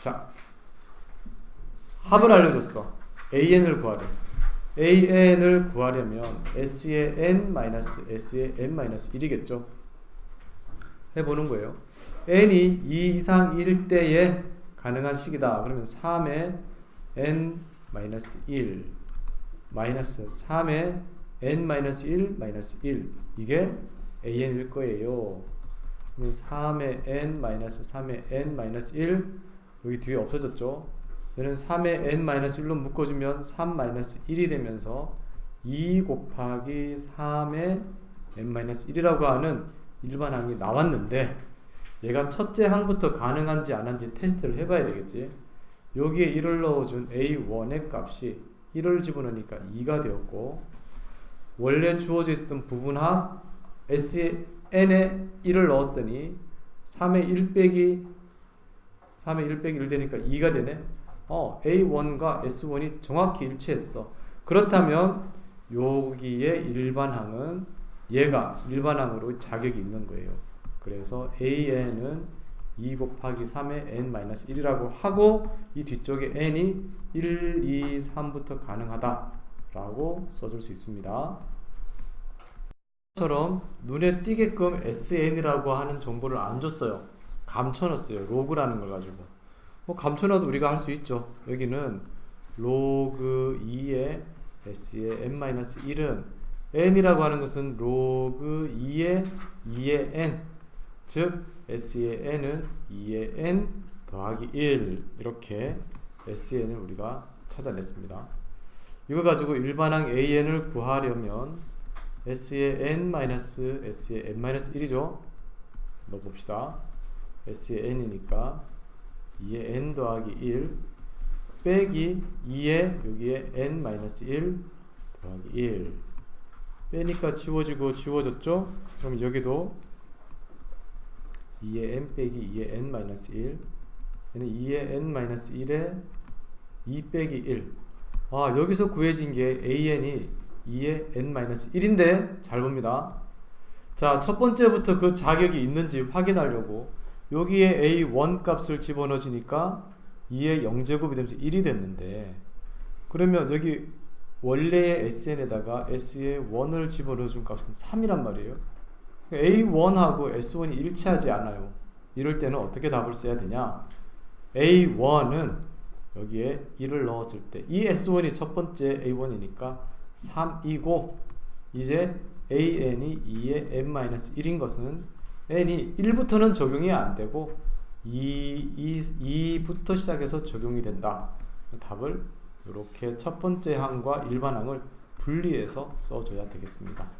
자, 합을 알려줬어. an을 구하래. an을 구하려면 s의 n 마이너스 s의 n 마이너스 1이겠죠. 해보는 거예요. n이 2 이상 1 때에 가능한 식이다. 그러면 3의 n 마이너스 1 마이너스 3의 n 마이너스 1 마이너스 1 이게 an일 거예요. 그러면 3의 n 마이너스 3의 n 마이너스 1 여기 뒤에 없어졌죠. 얘는 3의 n 마이너스 1로 묶어주면 3 마이너스 1이 되면서 2 곱하기 3의 n 마이너스 1이라고 하는 일반 항이 나왔는데 얘가 첫째 항부터 가능한지 안 한지 테스트를 해봐야 되겠지. 여기에 1을 넣어준 a1의 값이 1을 집어넣으니까 2가 되었고 원래 주어져 있었던 부분합 s의 n에 1을 넣었더니 3의 1 빼기 3의 1 빼기 1 되니까 2가 되네. 어, A1과 S1이 정확히 일치했어. 그렇다면 여기에 일반항은 얘가 일반항으로 자격이 있는 거예요. 그래서 AN은 2 곱하기 3의 n-1이라고 하고 이 뒤쪽에 n이 1, 2, 3부터 가능하다라고 써줄 수 있습니다. 처럼 눈에 띄게끔 SN이라고 하는 정보를 안 줬어요. 감춰놨어요. 로그라는 걸 가지고. 뭐 감춰놔도 우리가 할 수 있죠. 여기는 로그 2의 S의 n-1은 n이라고 하는 것은 로그 2의 2의 n 즉 S의 n은 2의 n 더하기 1 이렇게 S의 n을 우리가 찾아냈습니다. 이거 가지고 일반항 AN을 구하려면 S의 n 마이너스 S의 n-1이죠. 넣어봅시다. S의 n이니까 2의 n 더하기 1 빼기 2의 여기에 n 마이너스 1 더하기 1 빼니까 지워지고 지워졌죠? 그럼 여기도 2의 n 빼기 2의 n 마이너스 1 얘는 2의 n 마이너스 1에 2 빼기 1 아, 여기서 구해진 게 an이 2의 n 마이너스 1인데 잘 봅니다. 자, 첫 번째부터 그 자격이 있는지 확인하려고 여기에 a1 값을 집어넣으니까 2의 0제곱이 되면서 1이 됐는데 그러면 여기 원래의 sn에다가 s의 1을 집어넣어 준 값은 3이란 말이에요. a1하고 s1이 일치하지 않아요. 이럴 때는 어떻게 답을 써야 되냐? a1은 여기에 1을 넣었을 때 이 s1이 첫 번째 a1이니까 3이고 이제 an이 2의 n-1인 것은 n이 1부터는 적용이 안 되고 2, 2, 2부터 시작해서 적용이 된다. 답을 이렇게 첫 번째 항과 일반 항을 분리해서 써줘야 되겠습니다.